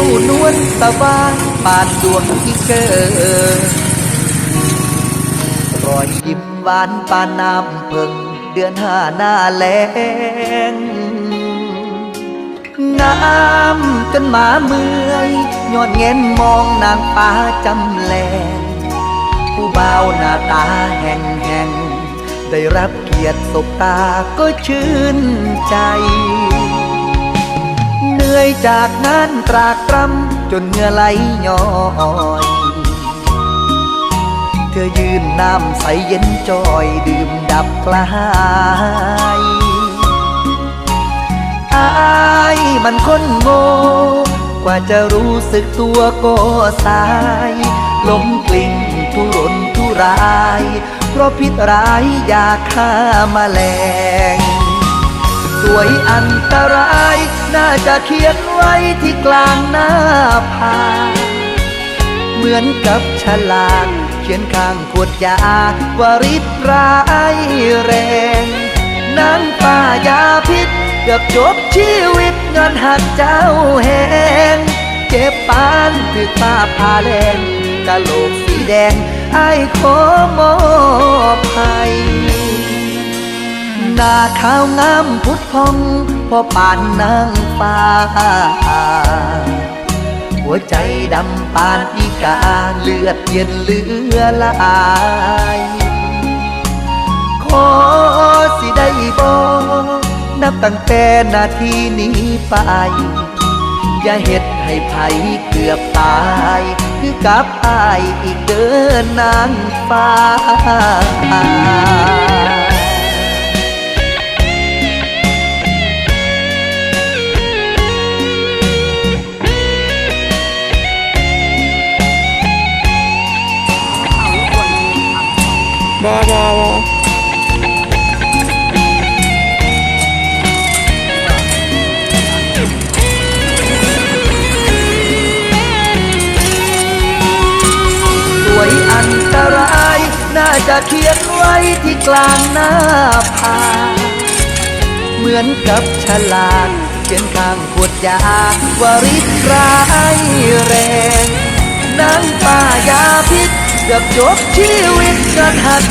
ฟ้าปานดวงที่เกิดรอยยิ้มหวานปานน้ำเพิ่งเดือนห้าหน้าแลงงามจนหมาเมื่อยย้อนเง้นมองนางฟ้าจำแลงผู้เบาหน้าตาแห่งแห่งได้รับเกียรติสบตาก็ชื่นใจ นื่อยจากงานตรากตรำจนเหงื่อไหลย้อยเธอยืนน้ำใสเย็นจอยดื่มดับคลายอายมันคนโง่กว่าจะรู้สึกตัวก็สายหลงกลิ่งทุรนทุราย เพราะพิษร้ายยาฆ่ามาแมลง สวยอันตราย น่าจะเขียนไว้ที่กลางหน้าผาเหมือนกับฉลากเขียนข้างขวดยาวาริดร้ายแรงนางป้ายาพิษเกือบจบชีวิตเงินหักเจ้าแหงเจ็บปานถึกป้าพาแลงกะโหลกสีแดงไอ้ขอมอบ ขาวงามพุทธพองพอป่านนางฟ้า หัวใจดำปานอีกาเลือดเย็นเลือหลายขอสิได้บอกนับตั้งแต่นาทีนี้ไป อย่าเฮ็ดให้ไผเกือบตาย คือกับอายอีกเดินนางฟ้า บอบอบอสวยอันตราย น่าจะเขียนไว้ที่กลางหน้าผาเหมือนกับฉลากเขียนข้างขวดยาวาริดร้าย กือบจบชีวิตกันหัก